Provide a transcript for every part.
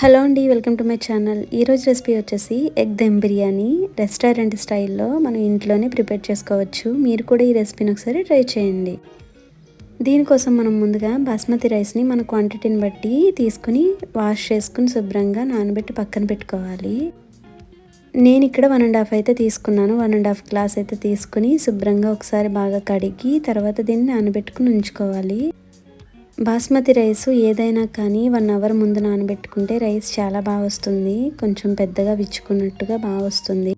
Hello అండి welcome to my channel. ఈరోజు recipe వచ్చేసి ఎగ్ దమ్ బిర్యానీ. రెస్టారెంట్ స్టైల్లో మనం ఇంట్లోనే ప్రిపేర్ చేసుకోవచ్చు. మీరు కూడా ఈ రెసిపీని ఒకసారి ట్రై చేయండి. దీనికోసం మనం ముందుగా బాస్మతి రైస్ని మన క్వాంటిటీని బట్టి తీసుకుని వాష్ చేసుకుని శుభ్రంగా నానబెట్టి పక్కన పెట్టుకోవాలి. నేను ఇక్కడ వన్ అండ్ హాఫ్ అయితే తీసుకున్నాను. వన్ అండ్ హాఫ్ గ్లాస్ అయితే తీసుకుని శుభ్రంగా ఒకసారి బాగా కడిగి తర్వాత దీన్ని నానబెట్టుకుని ఉంచుకోవాలి. బాస్మతి రైస్ ఏదైనా కానీ వన్ అవర్ ముందు నానబెట్టుకుంటే రైస్ చాలా బాగా వస్తుంది. కొంచెం పెద్దగా విచ్చుకున్నట్టుగా బాగా వస్తుంది.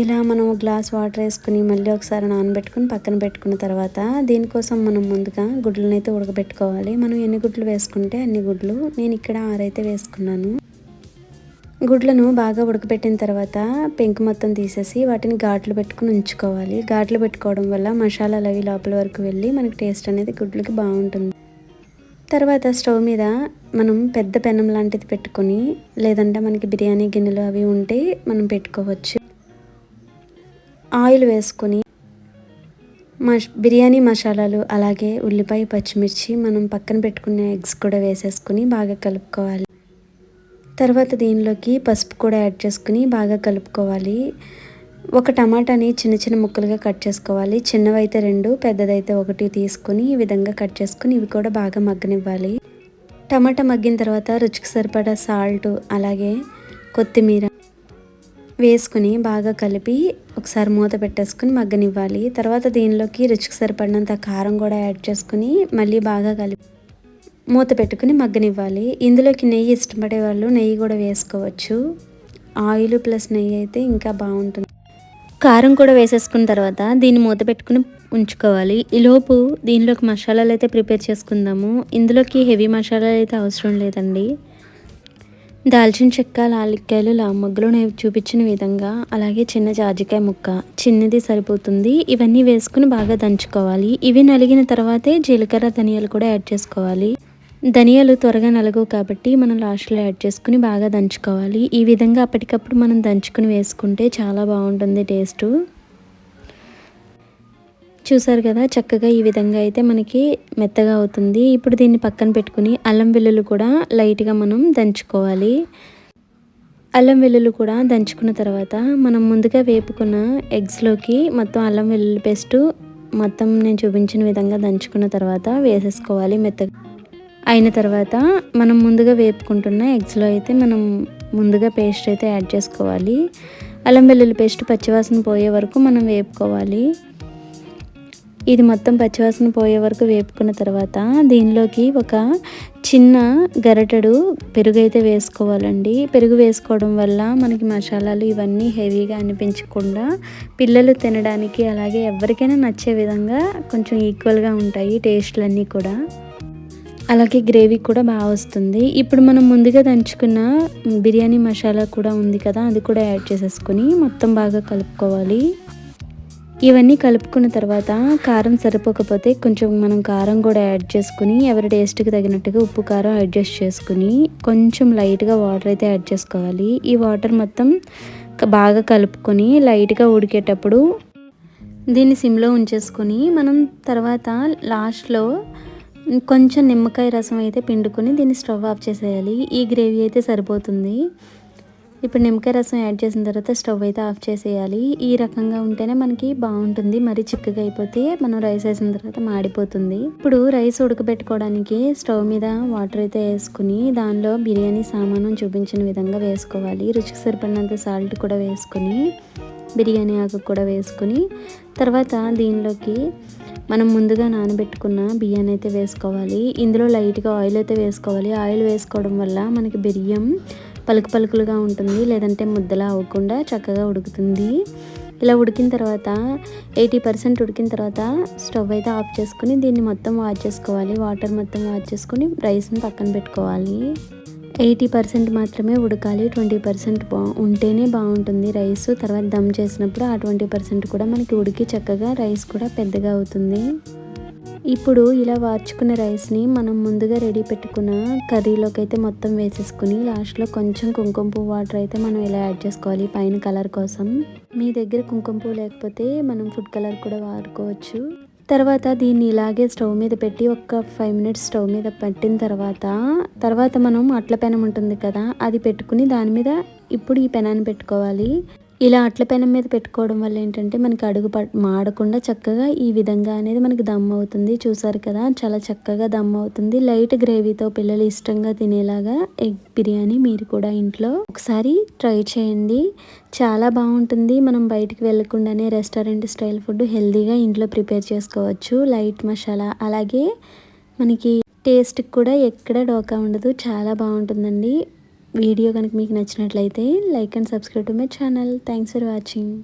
ఇలా మనం గ్లాస్ వాటర్ వేసుకుని మళ్ళీ ఒకసారి నానబెట్టుకుని పక్కన పెట్టుకున్న తర్వాత దీనికోసం మనం ముందుగా గుడ్లను అయితే ఉడకబెట్టుకోవాలి. మనం ఎన్ని గుడ్లు వేసుకుంటే అన్ని గుడ్లు. నేను ఇక్కడ ఆరైతే వేసుకున్నాను. గుడ్లను బాగా ఉడకబెట్టిన తర్వాత పెంకు మొత్తం తీసేసి వాటిని ఘాట్లు పెట్టుకుని ఉంచుకోవాలి. ఘాట్లు పెట్టుకోవడం వల్ల మసాలాలు అవి లోపల వరకు వెళ్ళి మనకి టేస్ట్ అనేది గుడ్లకి బాగుంటుంది. తర్వాత స్టవ్ మీద మనం పెద్ద పెనం లాంటిది పెట్టుకొని లేదంటే మనకి బిర్యానీ గిన్నెలు అవి ఉంటే మనం పెట్టుకోవచ్చు. ఆయిల్ వేసుకొని మష్ బిర్యానీ మసాలాలు అలాగే ఉల్లిపాయ పచ్చిమిర్చి మనం పక్కన పెట్టుకున్న ఎగ్స్ కూడా వేసేసుకుని బాగా కలుపుకోవాలి. తర్వాత దీనిలోకి పసుపు కూడా యాడ్ చేసుకుని బాగా కలుపుకోవాలి. ఒక టమాటాని చిన్న చిన్న ముక్కలుగా కట్ చేసుకోవాలి. చిన్నవైతే రెండు పెద్దదైతే ఒకటి తీసుకుని ఈ విధంగా కట్ చేసుకుని ఇవి కూడా బాగా మగ్గనివ్వాలి. టమాటా మగ్గిన తర్వాత రుచికి సరిపడా సాల్ట్ అలాగే కొత్తిమీర వేసుకుని బాగా కలిపి ఒకసారి మూత పెట్టేసుకుని మగ్గనివ్వాలి. తర్వాత దీనిలోకి రుచికి సరిపడినంత కారం కూడా యాడ్ చేసుకుని మళ్ళీ బాగా కలిపి మూత పెట్టుకుని మగ్గనివ్వాలి. ఇందులోకి నెయ్యి ఇష్టపడే వాళ్ళు నెయ్యి కూడా వేసుకోవచ్చు. ఆయిల్ ప్లస్ నెయ్యి అయితే ఇంకా బాగుంటుంది. కారం కూడా వేసేసుకున్న తర్వాత దీన్ని మూత పెట్టుకుని ఉంచుకోవాలి. ఈలోపు దీనిలోకి మసాలాలు అయితే ప్రిపేర్ చేసుకుందాము. ఇందులోకి హెవీ మసాలాలు అయితే అవసరం లేదండి. దాల్చిన చెక్క లాలిక్కాయలు లామగ్గులు నేను చూపించిన విధంగా అలాగే చిన్న జాజికాయ ముక్క చిన్నది సరిపోతుంది. ఇవన్నీ వేసుకుని బాగా దంచుకోవాలి. ఇవి నలిగిన తర్వాతే జీలకర్ర ధనియాలు కూడా యాడ్ చేసుకోవాలి. ధనియాలు త్వరగా నలగవు కాబట్టి మనం లాస్ట్లో యాడ్ చేసుకుని బాగా దంచుకోవాలి. ఈ విధంగా అప్పటికప్పుడు మనం దంచుకుని వేసుకుంటే చాలా బాగుంటుంది టేస్టు. చూసారు కదా చక్కగా ఈ విధంగా అయితే మనకి మెత్తగా అవుతుంది. ఇప్పుడు దీన్ని పక్కన పెట్టుకుని అల్లం వెల్లుల్లి కూడా లైట్గా మనం దంచుకోవాలి. అల్లం వెల్లుల్లి కూడా దంచుకున్న తర్వాత మనం ముందుగా వేపుకున్న ఎగ్స్లోకి మొత్తం అల్లం వెల్లుల్లి పేస్ట్ మొత్తం నేను చూపించిన విధంగా దంచుకున్న తర్వాత వేసేసుకోవాలి మెత్తగా. అయిన తర్వాత మనం ముందుగా వేపుకుంటున్న ఎగ్స్లో అయితే మనం ముందుగా పేస్ట్ అయితే యాడ్ చేసుకోవాలి. అల్లం వెల్లుల్లి పేస్ట్ పచ్చివాసన పోయే వరకు మనం వేపుకోవాలి. ఇది మొత్తం పచ్చివాసన పోయే వరకు వేపుకున్న తర్వాత దీనిలోకి ఒక చిన్న గరటడు పెరుగు అయితే వేసుకోవాలండి. పెరుగు వేసుకోవడం వల్ల మనకి మసాలాలు ఇవన్నీ హెవీగా అనిపించకుండా పిల్లలు తినడానికి అలాగే ఎవరికైనా నచ్చే విధంగా కొంచెం ఈక్వల్గా ఉంటాయి టేస్ట్లన్నీ కూడా. అలాగే గ్రేవీ కూడా బాగా వస్తుంది. ఇప్పుడు మనం ముందుగా దంచుకున్న బిర్యానీ మసాలా కూడా ఉంది కదా అది కూడా యాడ్ చేసేసుకొని మొత్తం బాగా కలుపుకోవాలి. ఇవన్నీ కలుపుకున్న తర్వాత కారం సరిపోకపోతే కొంచెం మనం కారం కూడా యాడ్ చేసుకుని ఎవరి టేస్ట్కి తగినట్టుగా ఉప్పు కారం అడ్జస్ట్ చేసుకుని కొంచెం లైట్గా వాటర్ అయితే యాడ్ చేసుకోవాలి. ఈ వాటర్ మొత్తం బాగా కలుపుకొని లైట్గా ఉడికేటప్పుడు దీన్ని సిమ్లో ఉంచేసుకొని మనం తర్వాత లాస్ట్లో కొంచెం నిమ్మకాయ రసం అయితే పిండుకొని దీన్ని స్టవ్ ఆఫ్ చేసేయాలి. ఈ గ్రేవీ అయితే సరిపోతుంది. ఇప్పుడు నిమ్మకాయ రసం యాడ్ చేసిన తర్వాత స్టవ్ అయితే ఆఫ్ చేసేయాలి. ఈ రకంగా ఉంటేనే మనకి బాగుంటుంది. మరి చిక్కగా అయిపోతే మనం రైస్ వేసిన తర్వాత మాడిపోతుంది. ఇప్పుడు రైస్ ఉడకబెట్టుకోవడానికి స్టవ్ మీద వాటర్ అయితే వేసుకుని దానిలో బిర్యానీ సామాను చూపించిన విధంగా వేసుకోవాలి. రుచికి సరిపడినంత సాల్ట్ కూడా వేసుకుని బిర్యానీ ఆకు కూడా వేసుకుని తర్వాత దీనిలోకి మనం ముందుగా నానబెట్టుకున్న బియ్యాన్ని అయితే వేసుకోవాలి. ఇందులో లైట్గా ఆయిల్ అయితే వేసుకోవాలి. ఆయిల్ వేసుకోవడం వల్ల మనకి బియ్యం పలుకు పలుకులుగా ఉంటుంది. లేదంటే ముద్దలా అవ్వకుండా చక్కగా ఉడుకుతుంది. ఇలా ఉడికిన తర్వాత ఎయిటీ పర్సెంట్ ఉడికిన తర్వాత స్టవ్ అయితే ఆఫ్ చేసుకుని దీన్ని మొత్తం వాచ్ చేసుకోవాలి. వాటర్ మొత్తం వాచ్ చేసుకుని రైస్ని పక్కన పెట్టుకోవాలి. ఎయిటీ పర్సెంట్ మాత్రమే ఉడకాలి ట్వంటీ పర్సెంట్ బా ఉంటేనే బాగుంటుంది రైస్. తర్వాత దమ్ చేసినప్పుడు ఆ ట్వంటీ పర్సెంట్ కూడా మనకి ఉడికి చక్కగా రైస్ కూడా పెద్దగా అవుతుంది. ఇప్పుడు ఇలా వార్చుకున్న రైస్ని మనం ముందుగా రెడీ పెట్టుకున్న కర్రీలోకి అయితే మొత్తం వేసేసుకుని లాస్ట్లో కొంచెం కుంకుమ పువ్వు వాటర్ అయితే మనం ఇలా యాడ్ చేసుకోవాలి పైన కలర్ కోసం. మీ దగ్గర కుంకుమ పువ్వు లేకపోతే మనం ఫుడ్ కలర్ కూడా వాడుకోవచ్చు. తర్వాత దీన్ని ఇలాగే స్టవ్ మీద పెట్టి ఒక ఫైవ్ మినిట్స్ స్టవ్ మీద పెట్టిన తర్వాత తర్వాత మనం అట్ల పెనం ఉంటుంది కదా అది పెట్టుకుని దాని మీద ఇప్పుడు ఈ పెనాన్ని పెట్టుకోవాలి. ఇలా అట్ల పెనం మీద పెట్టుకోవడం వల్ల ఏంటంటే మనకి అడుగు ప మాడకుండా చక్కగా ఈ విధంగా అనేది మనకి దమ్ అవుతుంది. చూసారు కదా చాలా చక్కగా దమ్ అవుతుంది. లైట్ గ్రేవీతో పిల్లలు ఇష్టంగా తినేలాగా ఎగ్ బిర్యానీ మీరు కూడా ఇంట్లో ఒకసారి ట్రై చేయండి. చాలా బాగుంటుంది. మనం బయటికి వెళ్ళకుండానే రెస్టారెంట్ స్టైల్ ఫుడ్ హెల్తీగా ఇంట్లో ప్రిపేర్ చేసుకోవచ్చు. లైట్ మసాలా అలాగే మనకి టేస్ట్కి కూడా ఎక్కడ డోకా ఉండదు. చాలా బాగుంటుందండి. వీడియో కనుక మీకు నచ్చినట్లయితే like and subscribe to my channel. Thanks for watching